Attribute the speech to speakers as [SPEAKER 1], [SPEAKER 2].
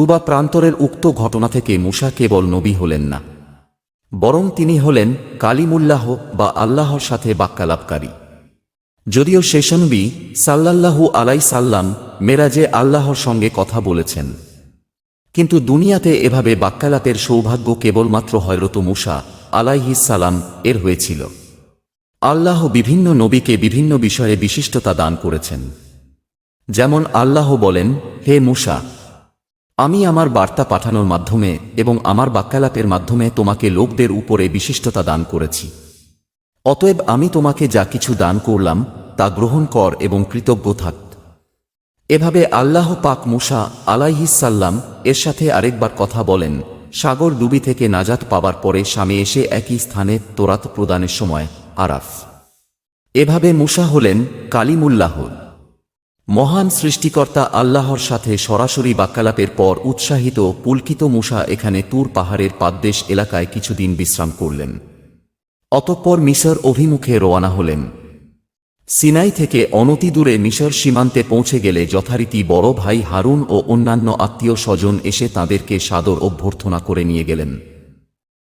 [SPEAKER 1] তুবা প্রান্তরের উক্ত ঘটনা থেকে মুসা কেবল নবী হলেন না। বরং তিনি হলেন কালিমুল্লাহ বা আল্লাহর সাথে বাক্যালাপকারী। যদিও শেষনবী সাল্লাল্লাহু আলাই সাল্লাম মেরাজে আল্লাহর সঙ্গে কথা বলেছেন। কিন্তু দুনিয়াতে এভাবে বাক্যালাপের সৌভাগ্য কেবলমাত্র হয়রত মুসা সালাম এর হয়েছিল। আল্লাহ বিভিন্ন নবীকে বিভিন্ন বিষয়ে বিশিষ্টতা দান করেছেন। যেমন আল্লাহ বলেন, হে মুসা আমি আমার বার্তা পাঠানোর মাধ্যমে এবং আমার বাক্যালাপের মাধ্যমে তোমাকে লোকদের উপরে বিশিষ্টতা দান করেছি। অতএব আমি তোমাকে যা কিছু দান করলাম, তা গ্রহণ কর এবং কৃতজ্ঞ থাক। এভাবে আল্লাহ পাক মুসা আলাইহিসাল্লাম এর সাথে আরেকবার কথা বলেন, সাগর ডুবি থেকে নাজাত পাবার পরে স্বামী এসে একই স্থানে তোরাত প্রদানের সময় আরাফ। এভাবে মুসা হলেন কালিমুল্লাহ। মহান সৃষ্টিকর্তা আল্লাহর সাথে সরাসরি বাক্যালাপের পর উৎসাহিত পুলকিত মুসা এখানে তুর পাহাড়ের পাদদেশ এলাকায় কিছুদিন বিশ্রাম করলেন। অতঃপর মিশর অভিমুখে রওয়ানা হলেন। সিনাই থেকে অনতি দূরে মিশর সীমান্তে পৌঁছে গেলে যথারীতি বড় ভাই হারুন ও অন্যান্য আত্মীয় স্বজন এসে তাদেরকে সাদর অভ্যর্থনা করে নিয়ে গেলেন।